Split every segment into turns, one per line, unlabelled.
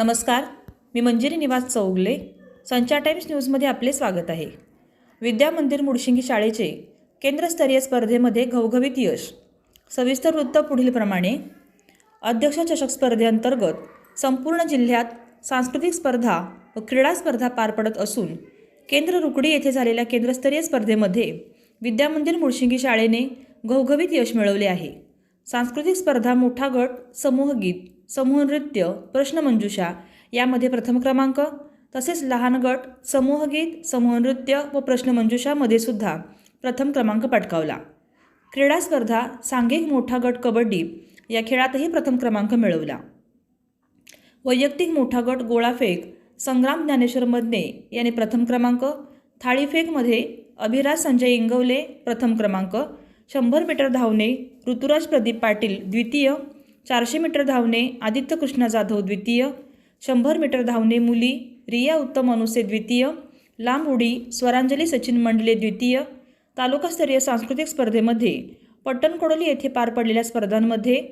नमस्कार मी मंजिरी निवास चौगले संचार टाईम्स न्यूजमध्ये आपले स्वागत आहे. विद्या मंदिर मुडशिंगी शाळेचे केंद्रस्तरीय स्पर्धेमध्ये घवघवीत यश. सविस्तर वृत्त पुढीलप्रमाणे अध्यक्ष चषक स्पर्धेअंतर्गत संपूर्ण जिल्ह्यात सांस्कृतिक स्पर्धा व क्रीडा स्पर्धा पार पडत असून केंद्र रुकडी येथे झालेल्या केंद्रस्तरीय स्पर्धेमध्ये विद्या मंदिर मुळशिंगी शाळेने घवघवीत यश मिळवले आहे. सांस्कृतिक स्पर्धा मोठा गट समूहगीत समूह नृत्य प्रश्नमंजुषा यामध्ये प्रथम क्रमांक तसेच लहान गट समूहगीत समूह नृत्य व प्रश्नमंजुषामध्ये सुद्धा प्रथम क्रमांक पटकावला. क्रीडा स्पर्धा सांघिक मोठा गट कबड्डी या खेळातही प्रथम क्रमांक मिळवला. वैयक्तिक मोठा गट गोळाफेक संग्राम ज्ञानेश्वर मदने याने प्रथम क्रमांक थाळीफेकमध्ये अभिराज संजय इंगवले प्रथम क्रमांक शंभर मीटर धावणे ऋतुराज प्रदीप पाटील द्वितीय चारशे मीटर धावणे आदित्य कृष्णा जाधव द्वितीय शंभर मीटर धावणे मुली रिया उत्तम अनुसे द्वितीय लांब उडी स्वरांजली सचिन मंडले द्वितीय तालुकास्तरीय सांस्कृतिक स्पर्धेमध्ये पट्टणकोडोली येथे पार पडलेल्या स्पर्धांमध्ये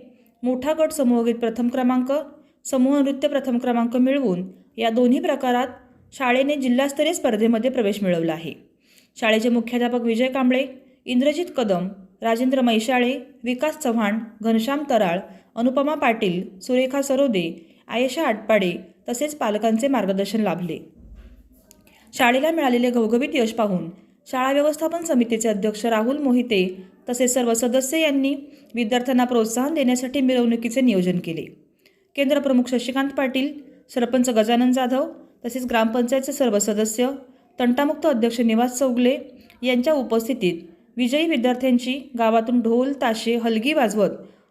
मोठा गट समूहगीत प्रथम क्रमांक समूह नृत्य प्रथम क्रमांक मिळवून या दोन्ही प्रकारात शाळेने जिल्हास्तरीय स्पर्धेमध्ये प्रवेश मिळवला आहे. शाळेचे मुख्याध्यापक विजय कांबळे इंद्रजित कदम राजेंद्र मैशाळे विकास चव्हाण घनश्याम तराळ अनुपमा पाटील सुरेखा सरोदे आयशा आटपाडे तसेच पालकांचे मार्गदर्शन लाभले. शाळेला मिळालेले घवघवीत यश पाहून शाळा व्यवस्थापन समितीचे अध्यक्ष राहुल मोहिते तसेच सर्व सदस्य यांनी विद्यार्थ्यांना प्रोत्साहन देण्यासाठी मिरवणुकीचे नियोजन केले. केंद्र प्रमुख शशिकांत पाटील सरपंच गजानन जाधव तसेच ग्रामपंचायतचे सर्व सदस्य तंटामुक्त अध्यक्ष निवास चौगले यांच्या उपस्थितीत विजयी विद्यार्थ्यांची गावातून ढोल ताशे हलगी वाजवत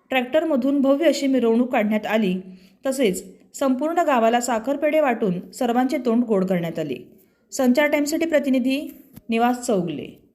ट्रॅक्टरमधून भव्य अशी मिरवणूक काढण्यात आली. तसेच संपूर्ण गावाला साखरपेढे वाटून सर्वांचे तोंड गोड करण्यात आले. संचार टाईमसाठी प्रतिनिधी निवास चौगले.